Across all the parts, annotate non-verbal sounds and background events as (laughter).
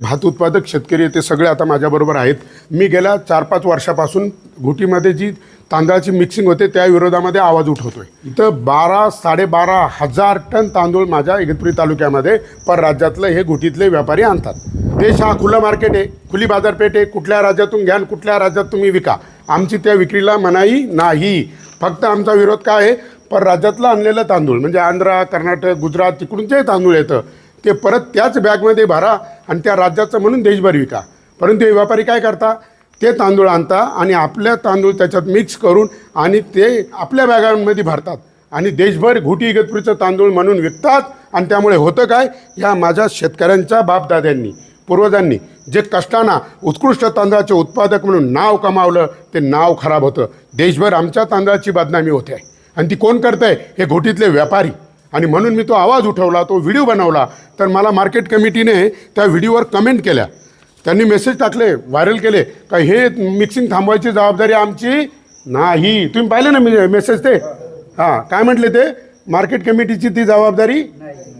भात उत्पादक शेतकरी ते सगळे आता माझ्याबरोबर आहेत. मी गेल्या चार पाच वर्षापासून घुटीमध्ये जी तांदळाची मिक्सिंग होते त्या विरोधामध्ये आवाज उठवतोय. इथं बारा साडेबारा हजार टन तांदूळ माझ्या इगतपुरी तालुक्यामध्ये पर राज्यातलं हे घुटीतले व्यापारी आणतात. देश हा खुलं मार्केट आहे खुली बाजारपेठ आहे कुठल्या राज्यातून घ्या कुठल्या राज्यात तुम्ही विका. आमची त्या विक्रीला मनाई नाही. फक्त आमचा विरोध काय आहे? पर राज्यातलं आणलेलं तांदूळ म्हणजे आंध्रा कर्नाटक गुजरात तिकडून जे तांदूळ येतं ते परत त्याच बॅगमध्ये भरा आणि त्या राज्याचं म्हणून देशभर विका. परंतु हे व्यापारी काय करता? ते तांदूळ आणता आणि आपल्या तांदूळ त्याच्यात मिक्स करून आणि ते आपल्या बॅगांमध्ये भरतात. आणि देशभर घुटी इगतपुरीचं तांदूळ म्हणून विकतात. आणि त्यामुळे होतं काय? या माझ्या शेतकऱ्यांच्या बापदाद्यांनी पूर्वजांनी जे कष्टांना उत्कृष्ट तांदळाचे उत्पादक म्हणून नाव कमावलं ते नाव खराब होतं. देशभर आमच्या तांदळाची बदनामी होते. आहे आणि ती कोण करतंय? हे घोटीतले व्यापारी. आणि म्हणून मी तो आवाज उठवला तो व्हिडिओ बनवला. तर मला मार्केट कमिटीने त्या व्हिडिओवर कमेंट केल्या. त्यांनी मेसेज टाकले व्हायरल केले का हे मिक्सिंग थांबवायची जबाबदारी आमची नाही. तुम्ही पाहिले ना मी मेसेज ते? हां काय म्हटले ते? मार्केट कमिटीची ती जबाबदारी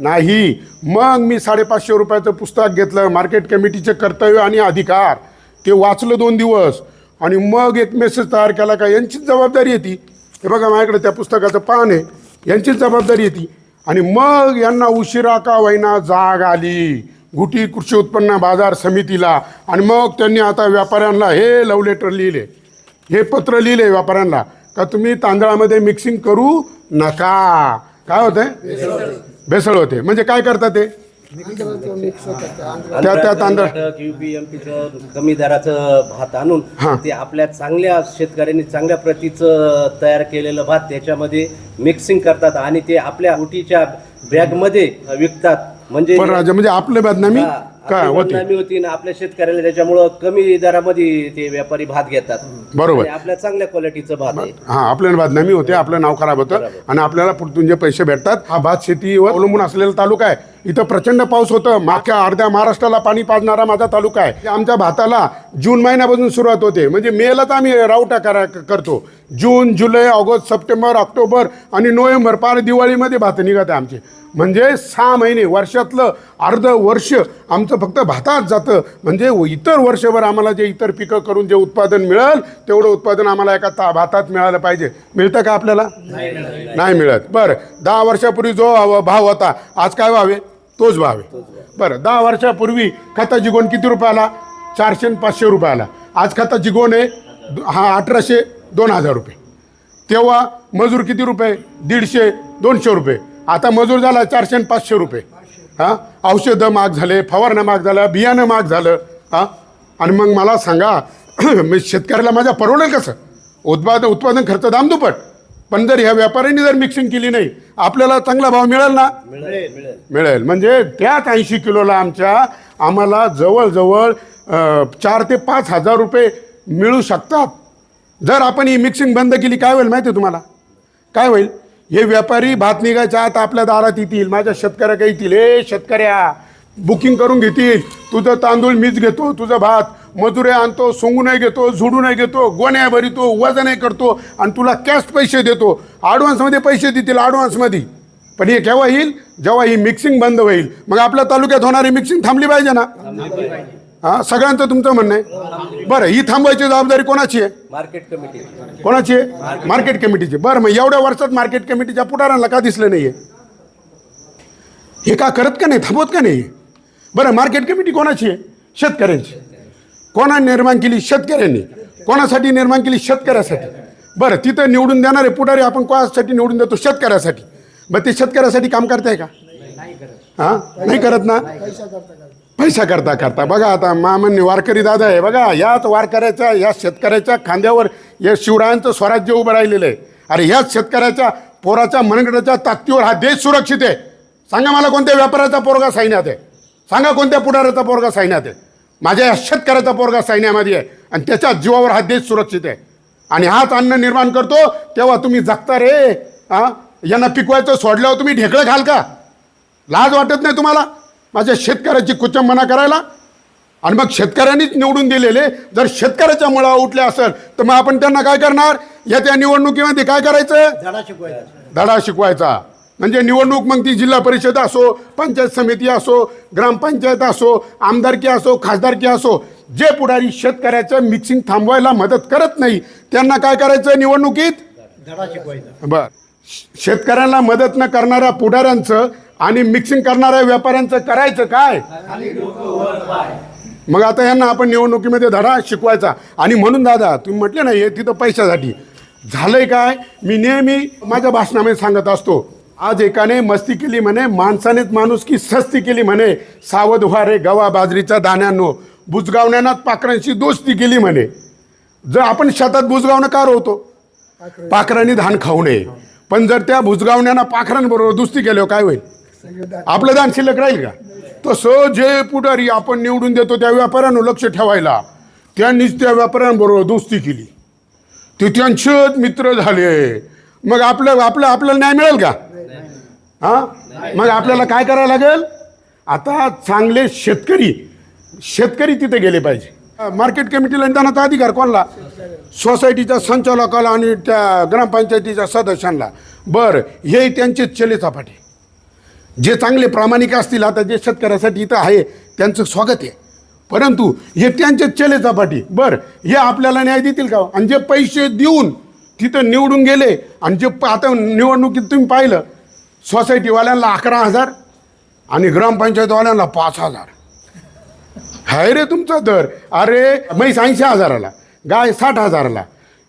नाही. मग मी साडेपाचशे रुपयाचं पुस्तक घेतलं मार्केट कमिटीचे कर्तव्य आणि अधिकार. ते वाचलं दोन दिवस. आणि मग एक मेसेज तयार केला का यांचीच जबाबदारी येते हे बघा माझ्याकडे त्या पुस्तकाचं पान आहे. यांचीच जबाबदारी येते. आणि मग यांना उशिरा का होईना जाग आली. गुटी कृषी उत्पन्न बाजार समितीला. आणि मग त्यांनी आता व्यापाऱ्यांना हे लव लेटर लिहिले. हे पत्र लिहिले व्यापाऱ्यांना. का तुम्ही तांदळामध्ये मिक्सिंग करू नका. काय होतंय? भेसळ होते. म्हणजे काय करतात ते? त्या त्या तांदळ युपीएमपीचं कमी दराचं भात आणून हा. ते आपल्या चांगल्या शेतकऱ्यांनी चांगल्या प्रतीचं तयार केलेलं भात त्याच्यामध्ये मिक्सिंग करतात आणि ते आपल्या उटीच्या बॅगमध्ये विकतात. म्हणजे पण राजा म्हणजे आपले बदनामी हा, काय आपली होते? बदनामी होती ना आपल्या शेतकऱ्याला त्याच्यामुळं कमी दरामध्ये ते व्यापारी भात घेतात. बरोबर. आणि आपल्या चांगल्या क्वालिटीचं भात आहे. हा आपल्याला बदनामी होते आपलं नाव खराब होतं आणि आपल्याला पुढतून जे पैसे भेटतात हा भात शेतीवर अवलंबून असलेला तालुका आहे. इथं प्रचंड पाऊस होतं. मागच्या अर्ध्या महाराष्ट्राला पाणी पाजणारा माझा तालुका आहे. आमच्या भाताला जून महिन्यापासून सुरुवात होते. म्हणजे मेलाच आम्ही रावटा करा करतो. जून जुलै ऑगस्ट सप्टेंबर ऑक्टोबर आणि नोव्हेंबर पार दिवाळीमध्ये भात निघत आहे आमचे. म्हणजे सहा महिने वर्षातलं अर्ध वर्ष आमचं फक्त भातात जातं. म्हणजे इतर वर्षभर आम्हाला जे इतर पिकं करून जे उत्पादन मिळेल तेवढं उत्पादन आम्हाला एका ता भातात मिळालं पाहिजे. मिळतं का आपल्याला? नाही मिळत. बरं. दहा वर्षापूर्वी जो भाव- होता आज काय आहे? तोच भाव आहे. बरं दहा वर्षापूर्वी खताची गोण किती रुपयाला? चारशे आणि पाचशे रुपयाला. आज खताची गोण आहे हा अठराशे दोन हजार रुपये. तेव्हा मजूर किती रुपये? दीडशे दोनशे रुपये. आता मजूर झाला चारशे आणि पाचशे रुपये. हां? औषधं महाग झाले फवारणं महाग झालं बियाणं माग झालं. हां? आणि मग मला सांगा (clears throat) मी शेतकऱ्याला माझ्या परवडेल कसं? उत्पादन उत्पादन खर्च दामदुपट पण जर ह्या व्यापाऱ्यांनी जर मिक्सिंग केली नाही आपल्याला चांगला भाव मिळेल ना? मिळेल म्हणजे त्याच ऐंशी किलोला आमच्या आम्हाला जवळजवळ चार ते पाच हजार रुपये मिळू शकतात. जर आपण ही मिक्सिंग बंद केली काय होईल माहिती आहे तुम्हाला? काय होईल? हे व्यापारी भात निघायच्या आत आपल्या दारात येतील माझ्या शेतकऱ्या येतील. ए शेतकऱ्या बुकिंग करून घेतील तुझं तांदूळ मीच घेतो तुझं भात. मजुरे आणतो सोंगूनही घेतो झुडूनही घेतो गोण्या भरितो वजनही करतो आणि तुला कॅश पैसे देतो. ॲडव्हान्समध्ये पैसे देतील ॲडव्हान्समध्ये पण हे केव्हा येईल? जेव्हा ही मिक्सिंग बंद होईल. मग आपल्या तालुक्यात होणारी मिक्सिंग थांबली पाहिजे ना? हा सगळ्यांचं तुमचं म्हणणं आहे. बरं ही थांबवायची जबाबदारी कोणाची आहे? मार्केट कमिटी कोणाची आहे? मार्केट कमिटीची बरं मग एवढ्या वर्षात मार्केट कमिटीच्या पुढाऱ्यांना का दिसलं नाहीये? हे का करत का नाही? थांबवत का नाही? बरं मार्केट कमिटी कोणाची आहे? शेतकऱ्यांची. कोणा निर्माण केली? शेतकऱ्यांनी. कोणासाठी निर्माण केली? शेतकऱ्यासाठी. बरं तिथं निवडून देणारे पुढारी आपण कोणासाठी निवडून देतो? शेतकऱ्यासाठी. बरं ते शेतकऱ्यासाठी काम करताय का? हां? नाही करत ना? पैसा करता करता. बघा आता मामान्य वारकरी दादा आहे. बघा याच वारकऱ्याच्या या शेतकऱ्याच्या खांद्यावर या शिवरायांचं स्वराज्य उभं राहिलेलं आहे. अरे याच शेतकऱ्याच्या पोराच्या मनगडाच्या ताकदीवर हा देश सुरक्षित आहे. सांगा मला कोणत्या व्यापाराचा पोरगा सैन्यात आहे? सांगा कोणत्या पुढाऱ्याचा पोरगा सैन्यात आहे? माझ्या या शेतकऱ्याचा पोरगा सैन्यामध्ये आहे आणि त्याच्या जीवावर हा देश सुरक्षित आहे. आणि हाच अन्न निर्माण करतो तेव्हा तुम्ही जगता रे. हा यांना पिकवायचं सोडल्यावर तुम्ही ढेकळं खाल का? लाज वाटत नाही तुम्हाला? माझ्या शेतकऱ्याची कुचंबना करायला? आणि मग शेतकऱ्यांनीच निवडून दिलेले. जर शेतकऱ्याच्या मुळा उठल्या असेल तर मग आपण त्यांना काय करणार? या त्या निवडणुकीमध्ये काय करायचं? धडा शिकवायचा. धडा शिकवायचा. म्हणजे निवडणूक मग ती जिल्हा परिषद असो पंचायत समिती असो ग्रामपंचायत असो आमदारकी असो खासदारकी असो जे पुढारी शेतकऱ्याचं मिक्सिंग थांबवायला मदत करत नाही त्यांना काय करायचं निवडणुकीत? बर. शेतकऱ्यांना मदत न करणाऱ्या पुढाऱ्यांचं आणि मिक्सिंग करणाऱ्या व्यापाऱ्यांचं करायचं काय? मग आता यांना आपण निवडणुकीमध्ये धडा शिकवायचा. आणि म्हणून दादा तुम्ही म्हटले ना हे तिथं पैशासाठी. झालंय काय? मी नेहमी माझ्या भाषणामध्ये सांगत असतो आज एकाने मस्ती केली म्हणे माणसानेच माणूस की सस्ती केली म्हणे सावध व्हा रे गवा बाजरीच्या दाण्यांनो. बुजगावण्यानं पाखरांशी दोस्ती केली म्हणे. जर आपण शेतात बुजगावणं का होतो पाखरांनी धान खाऊ नये. पण जर त्या बुजगावण्यानं पाखरांबरोबर दुस्ती केल्यावर काय होईल? आपलं दान शिल्लक राहील का? तसं जे पुढारी आपण निवडून देतो त्या व्यापाऱ्यांना लक्ष ठेवायला त्यांनीच त्या व्यापाऱ्यांबरोबर दोस्ती केली. ते त्यांचेच मित्र झाले. मग आपलं आपलं आपल्याला न्याय मिळेल का? हां? मग आपल्याला काय करावं लागेल? आता चांगले शेतकरी शेतकरी तिथे गेले पाहिजे. मार्केट कमिटीला दानाचा अधिकार कोणाला? सोसायटीच्या संचालकाला आणि त्या ग्रामपंचायतीच्या सदस्यांना. बरं हे त्यांचे चले चपाटे. जे चांगले प्रामाणिक असतील आता जे शेतकऱ्यासाठी इथं आहे त्यांचं स्वागत आहे. परंतु हे त्यांचे चले चपाटी. बरं हे आपल्याला न्याय देतील का? आणि जे पैसे देऊन तिथं निवडून गेले आणि जे आता निवडणुकीत तुम्ही पाहिलं सोसायटीवाल्यांना अकरा हजार आणि ग्रामपंचायतवाल्यांना पाच हजार. हाय रे तुमचा दर. अरे म्हैस ऐंशी हजाराला गाय साठ हजाराला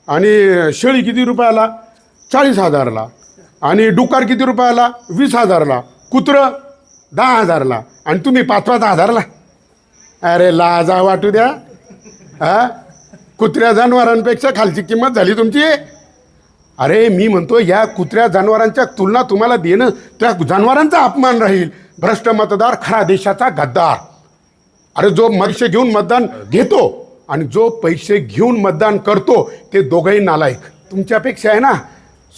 आणि शेळी किती रुपयाला? चाळीस हजारला आणि डुकार किती रुपयाला? वीस हजारला कुत्रं दहा हजारला आणि तुम्ही पाच पाच हजारला. अरे लाजा वाटू द्या. हा? कुत्र्या जनावरांपेक्षा खालची किंमत झाली तुमची. अरे मी म्हणतो या कुत्र्या जनावरांच्या तुलना तुम्हाला देणं त्या जनावरांचा अपमान राहील. भ्रष्ट मतदार खरा देशाचा गद्दार. अरे जो पैसे घेऊन मतदान घेतो आणि जो पैसे घेऊन मतदान करतो ते दोघंही नालायक. तुमच्यापेक्षा आहे ना?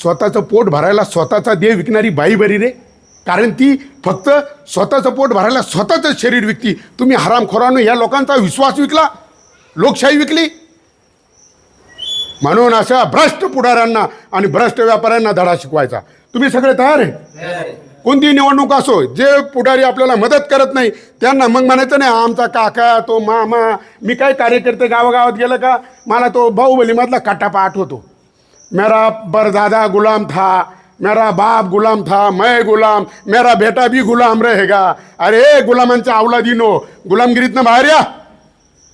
स्वतःचं पोट भरायला स्वतःचा देह विकणारी बाई बरी रे. कारण ती फक्त स्वतःचं पोट भरायला स्वतःचं शरीर विकती. तुम्ही हरामखोरानं या लोकांचा विश्वास विकला. लोकशाही विकली. म्हणून अशा भ्रष्ट पुढाऱ्यांना आणि भ्रष्ट व्यापाऱ्यांना धडा शिकवायचा. तुम्ही सगळे तयार आहे? कोणती निवडणूक असो जे पुढारी आपल्याला मदत करत नाही त्यांना मग म्हणायचं नाही आमचा काका तो मामा मी काय कार्यकर्ते गावागावात गेलं का? मला तो बाहुबलीमधला कट्टापा आठवतो मेरा बरदादा गुलाम था मेरा बाप गुलाम था मैं गुलाम मेरा बेटा भी गुलाम रहेगा. अरे गुलामांच्या अवलादीनो गुलामगिरीतनं बाहेर या.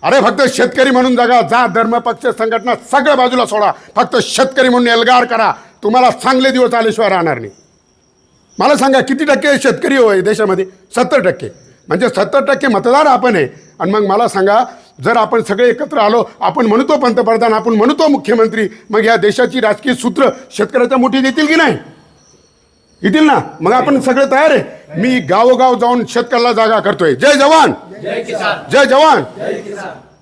अरे फक्त शेतकरी म्हणून जगा जा धर्म पक्ष संघटना सगळ्या बाजूला सोडा. फक्त शेतकरी म्हणून एल्गार करा. तुम्हाला चांगले दिवस आल्याशिवाय राहणार नाही. मला सांगा किती टक्के शेतकरी होय देशामध्ये? सत्तर टक्के. म्हणजे सत्तर टक्के मतदार आपण आहे. आणि मग मला सांगा जर आपण सगळे एकत्र आलो आपण म्हणतो पंतप्रधान आपण म्हणतो मुख्यमंत्री मग या देशाची राजकीय सूत्र शेतकऱ्याच्या मोठी देतील की नाही? येतील ना? मग आपण सगळे तयार आहे? मी गावोगाव जाऊन शेतकऱ्याला जागा करतोय. जय जवान! जय जवान!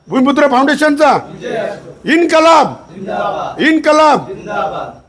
भूमिपुत्र फाउंडेशनचा. इनकलाब! इनकलाब!